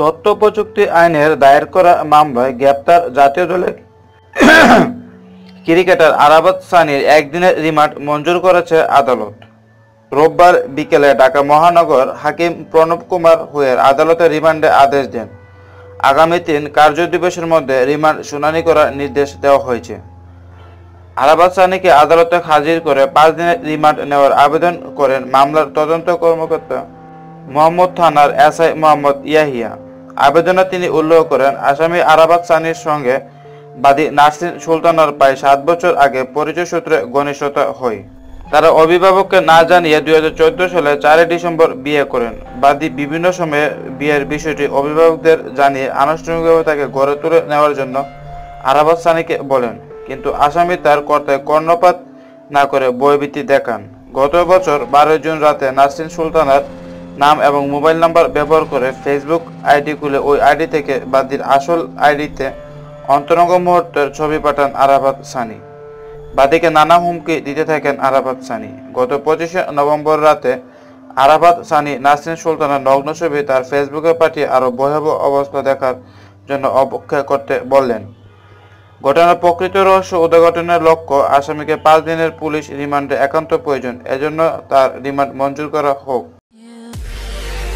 তথ্য প্রযুক্তি আইনের দায়ের করা মামলায় গ্রেপ্তার জাতীয় দলের ক্রিকেটার আরাবাত সানির একদিনের রিমান্ড মঞ্জুর করেছে আদালত। রোববার বিকেলে ঢাকা মহানগর হাকিম প্রণব কুমার হুয়ের আদালতে রিমান্ডে আদেশ দেন। আগামী তিন কার্য দিবসের মধ্যে রিমান্ড শুনানি করার নির্দেশ দেওয়া হয়েছে। আরাবাদ সানিকে আদালতে হাজির করে পাঁচ দিনের রিমান্ড নেওয়ার আবেদন করেন মামলার তদন্ত কর্মকর্তা মোহাম্মদ থানার এসআই মোহাম্মদ ইয়াহিয়া। আবেদনে তিনি উল্লেখ করেন, আসামি আরাবাদ সানির সঙ্গে বাদী নাসরিন সুলতানার প্রায় সাত বছর আগে পরিচয় সূত্রে ঘনিষ্ঠতা হয়। তারা অভিভাবককে না জানিয়ে দুই সালে চারই ডিসেম্বর বিয়ে করেন। বাদী বিভিন্ন সময়ে বিয়ের বিষয়টি অভিভাবকদের জানিয়ে আনুষ্ঠানিকভাবে তাকে গড়ে তুলে নেওয়ার জন্য আরাবাদ সানিকে বলেন, কিন্তু আসামি তার কর্তায় কর্ণপাত না করে বইভিত্তি দেখান। গত বছর বারোই জুন রাতে নাসরিন সুলতানার নাম এবং মোবাইল নাম্বার ব্যবহার করে ফেসবুক আইডি খুলে ওই আইডি থেকে বাদীর আসল আইডিতে অন্তরঙ্গ মুহূর্তের ছবি পাঠান আরাফাত সানি। বাদীকে নানা হুমকি দিতে থাকেন আরাফাত সানি। গত পঁচিশে নভেম্বর রাতে আরাফাত সানি নাসরিন সুলতানের নগ্ন ছবি তার ফেসবুকে পাঠিয়ে আরও ভয়াবহ অবস্থা দেখার জন্য অপেক্ষা করতে বললেন। ঘটনার প্রকৃত রহস্য উদ্ঘাটনের লক্ষ্য আসামিকে পাঁচ দিনের পুলিশ রিমান্ডে একান্ত প্রয়োজন। এজন্য তার রিমান্ড মঞ্জুর করা হোক।